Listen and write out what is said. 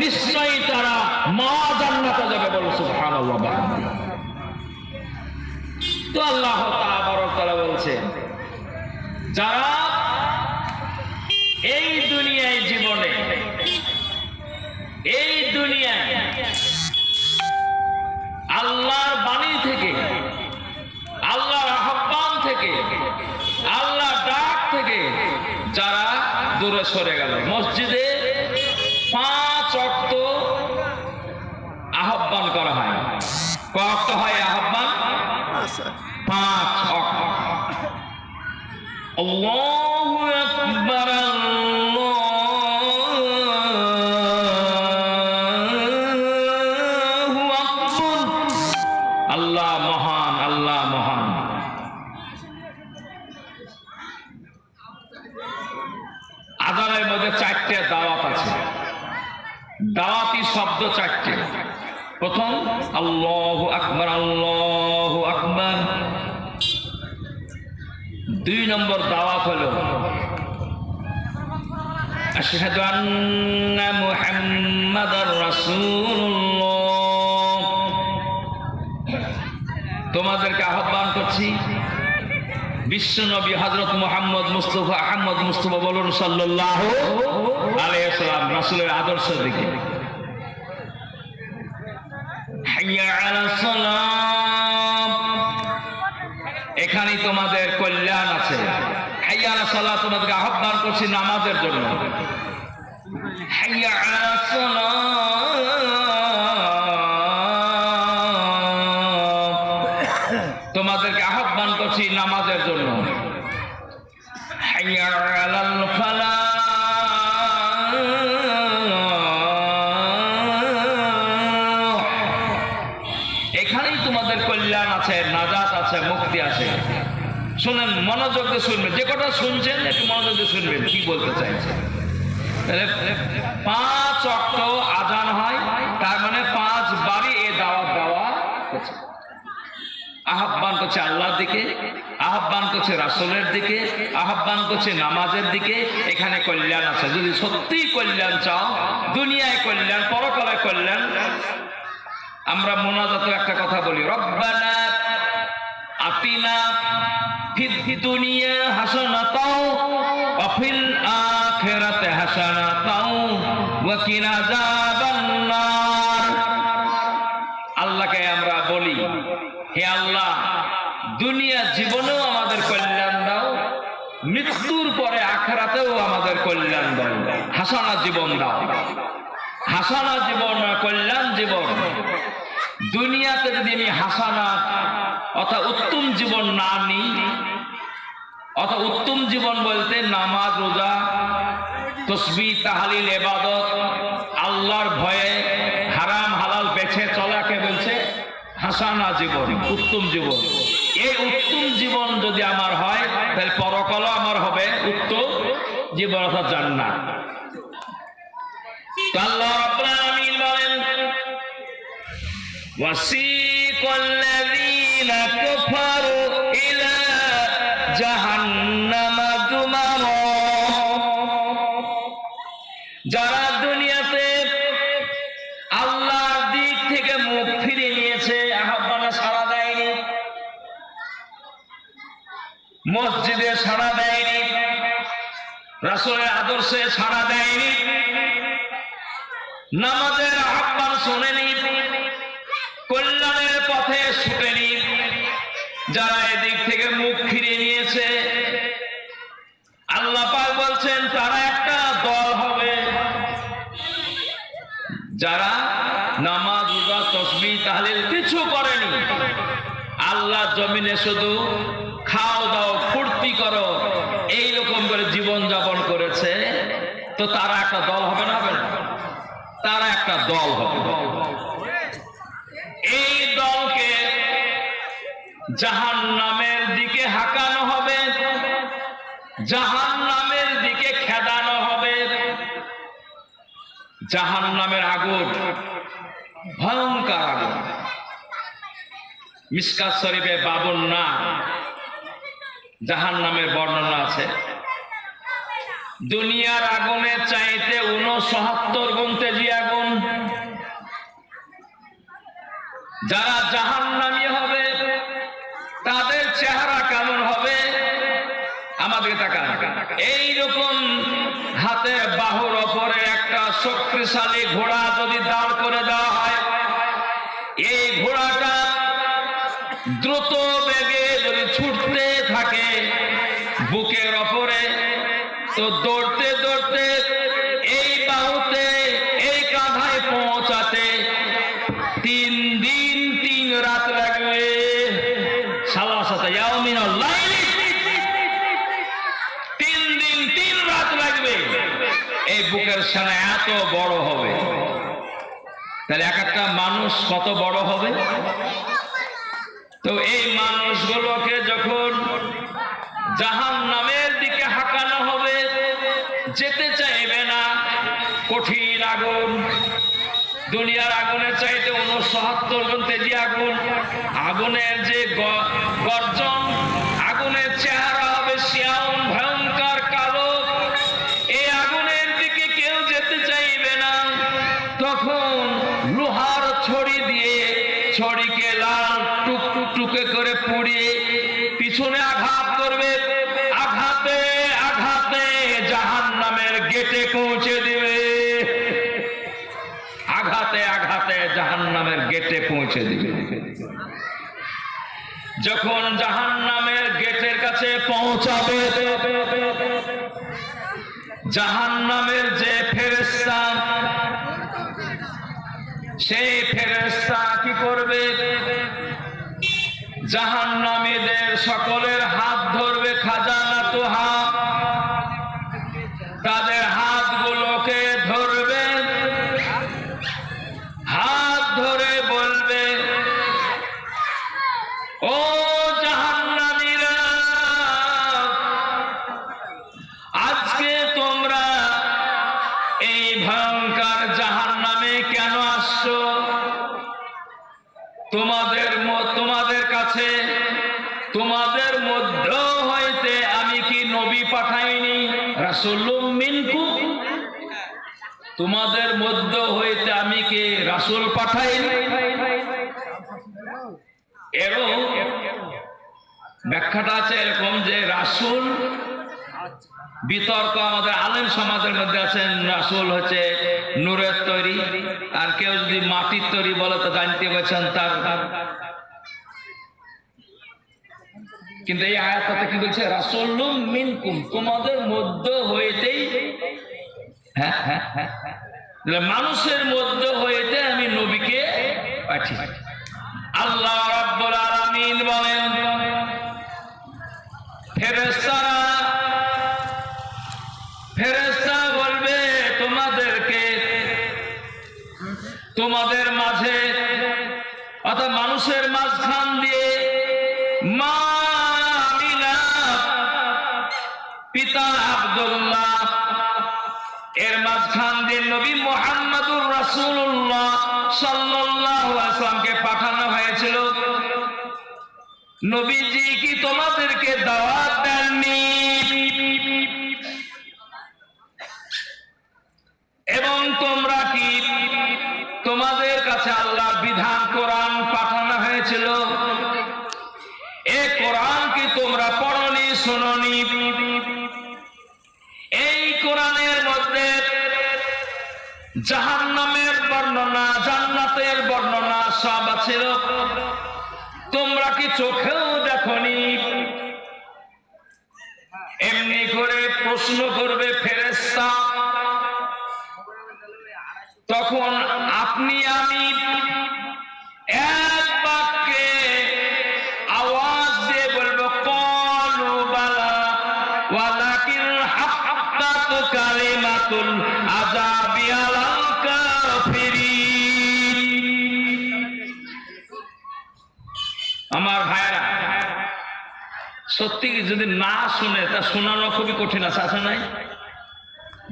নিশ্চয়ই তারা মা জান্নাতে যাবে বলো সুবহানাল্লাহ তো আল্লাহ বলছেন যারা এই দুনিয়ায় জীবনে, এই দুনিয়ায় আল্লাহর বাণী থেকে, আল্লাহর আহ্বান থেকে আল্লাহ ডাক থেকে যারা দূরে সরে গেল, মসজিদে পাঁচ অক্ত আহ্বান করা হয় কত হয় আহ্বান পাঁচ আল্লাহু আকবার, আল্লাহু আল্লাহ মহান আল্লাহ মহান। আদানের মধ্যে চারটে দাওয়াত আছে। দাওয়াতি শব্দ চারটে। প্রথম, আল্লাহ আকবর আল্লাহ আকবর। দুই নম্বর দাওয়াত হলো তোমাদেরকে আহ্বান করছি বিশ্ব নবী হজরত মোহাম্মদ মুস্তফা আহমদ মুস্তফা বলুন সাল্লাহ আলাইসালাম রাসুলের আদর্শ দিকে। এখানেই তোমাদের সালাহ তোমাদেরকে আহ্বান করছি নামাজের জন্য। তোমাদেরকে আহ্বান করছি নামাজের জন্য। শুনেন, মনোযোগ দিয়ে শুনবেন। যে কটা শুনছেন, একটু মনোযোগ দিয়ে শুনবেন, কি বলতে চাইছেন। পাঁচ অক্ট আজান হয়, তার মানে পাঁচ বারই এ দাওয়াত দেওয়া হচ্ছে। আহ্বান করছে আল্লাহর দিকে, আহ্বান করছে রাসূলের দিকে, আহ্বান করছে নামাজের দিকে, এখানে কল্যাণ আছে। যদি সত্যিই কল্যাণ চাও, দুনিয়ায় কল্যাণ, পরকালে কল্যাণ, আমরা মোনাজাত একটা কথা বলি, রব্বানা আতিনা দুনিয়া হাসানাতাও? ওয়া ফিল আখিরাতি হাসানাতাও। ওয়া আল্লাহকে আমরা বলি, হে আল্লাহ, দুনিয়া জীবনেও আমাদের কল্যাণ দাও, মৃত্যুর পরে আখরাতেও আমাদের কল্যাণ দাও, হাসানা জীবন দাও। হাসানা জীবন কল্যাণ জীবন। দুনিয়াতে যদি আমি হাসানা অর্থাৎ উত্তম জীবন না নিই অর্থাৎ উত্তম জীবন বলতে নামাজ, রোজা, তসবি, তাহালিল এবাদত আল্লাহর ভয়ে হারাম, হালাল বেছে চলাকে বলছে? হাসানা জীবন, উত্তম জীবন। এই উত্তম জীবন যদি আমার হয়, তাহলে পরকল আমার হবে উত্তম জীবন অর্থাৎ জান না আল্লাহ আপনার আলামিন বলেন যারা দুনিয়াতে আল্লাহর দিক থেকে মুখ ফিরে নিয়েছে, আহ্বানে সাড়া দেয়নি। মসজিদে সাড়া দেয়নি। রাসুলের আদর্শে সাড়া দেয়নি। নামাজের আহ্বান শোনেনি। কল্যাণের পথে ছুটেনি। যারা এদিক থেকে মুখ ফিরে নিয়েছে, আল্লাহ পাক বলছেন, তারা একটা দল হবে। যারা নামাজ রোজা তসবি তাহলিল কিছু করেনি। আল্লাহ জমিনে শুধু খাও দাও, ফুর্তি করো এই রকম করে জীবন যাপন করেছে, তো তারা একটা দল হবে না? তারা একটা দল হবে। জাহান নামের দিকে হাকানো হবে। জাহান নামের দিকে খেদানো হবে। জাহান নামের আগুন, ভয়ঙ্কর আগুন। মিসকা শরীফে বাবন না জাহান নামের বর্ণনা আছে। দুনিয়ার আগুনে চাইতে উনসহাত্তর গুণ তেজি আগুন। যারা জাহান নামি হবে তাদের চেহারা কেমন হবে? আমাদের তাকান এইরকম হাতে বাহুর ওপরে একটা শক্তিশালী ঘোড়া যদি দাঁড় করে দেওয়া হয়, এই ঘোড়াটা দ্রুত বেগে যদি ছুটতে থাকে বুকের ওপরে, তো দৌড়তে দৌড়তে এই বাহুতে, এই কাঁধায় পৌঁছাতে তিন তিন তাহলে এক একটা মানুষ কত বড় হবে? তো এই মানুষগুলোকে যখন জাহান নামের দিকে হাঁকানো হবে, যেতে চাইবে না। কঠিন আগুন, দুনিয়ার আগুনের চাইতে উনসত্তর গুণ তেজি আগুন। আগুনের যে গর্জন আঘাত করবে। আঘাতে আঘাতে জাহান নামের গেটে পৌঁছে দিবে। আঘাতে আঘাতে জাহান নামের গেটে পৌঁছে দিবে। যখন জাহান নামের গেটের কাছে পৌঁছাবে জাহান নামের যে ফেরেস্তা সেই ফেরেস্তা কি করবে? জাহান সকলের হাত ধরবে খাজানা তো হাত তাদের হাতগুলোকে ধরবে, হাত ধরে বলবে, ও আজকে তোমরা এই ভয়ঙ্কর জাহান্নামে কেন আসছো? তোমাদের তোমাদের কাছে তোমাদের মধ্য হইতে আমি কি নবী পাঠাইনি তোমাদের মধ্য হইতে আমি কি? রাসূল পাঠাই। এরও ব্যাখ্যাটা আছে এরকম যে রাসূল, বিতর্ক আমাদের আলেম সমাজের মধ্যে আছেন। রাসূল হচ্ছে নূরের তৈরি। আর কেউ যদি মাটির তৈরি বলে, তো জানতে পারছেন তার কিন্তু এই আয়াতটাতে কি বলছে? রাসূলুম মিনকুম, তোমাদের মধ্য হইতেই হ্যাঁ হ্যাঁ হ্যাঁ মানুষের মধ্য হইতে আমি নবীকে পাঠিয়ে আল্লাহ রাব্বুল আলামিন বলেন, ফেরেশতারা ফেরেশতা বলবে, তোমাদেরকে তোমাদের মাঝে অর্থাৎ মানুষের মাঝখান দিয়ে রাসূলুল্লাহ পাঠানো হয়েছিল। নবীজি কি তোমাদেরকে দাওয়াত দেননি? এবং তোমরা কি তোমাদের কাছে আল্লাহর বিধান কোরআন পাঠানো হয়েছিল? এ কোরআন কি তোমরা পড়নি শোনি এই কোরআনের মধ্যে জাহান্নামের বর্ণনা জান্নাতের সব আছে তোমরা কি চোখেও দেখনি? এমনি করে প্রশ্ন করবে ফেরেস্তা তখন আপনি আমি এক বাক্যে আওয়াজ দিয়ে বলব, কলু বালা, ওয়ালাকিন হাক্কাত কালিমাতুল আযাবি আলাল কাফিরিন আমার ভাইরা সত্যি যদি না শুনে তা শোনানো খুবই কঠিন আছে আছে নাই?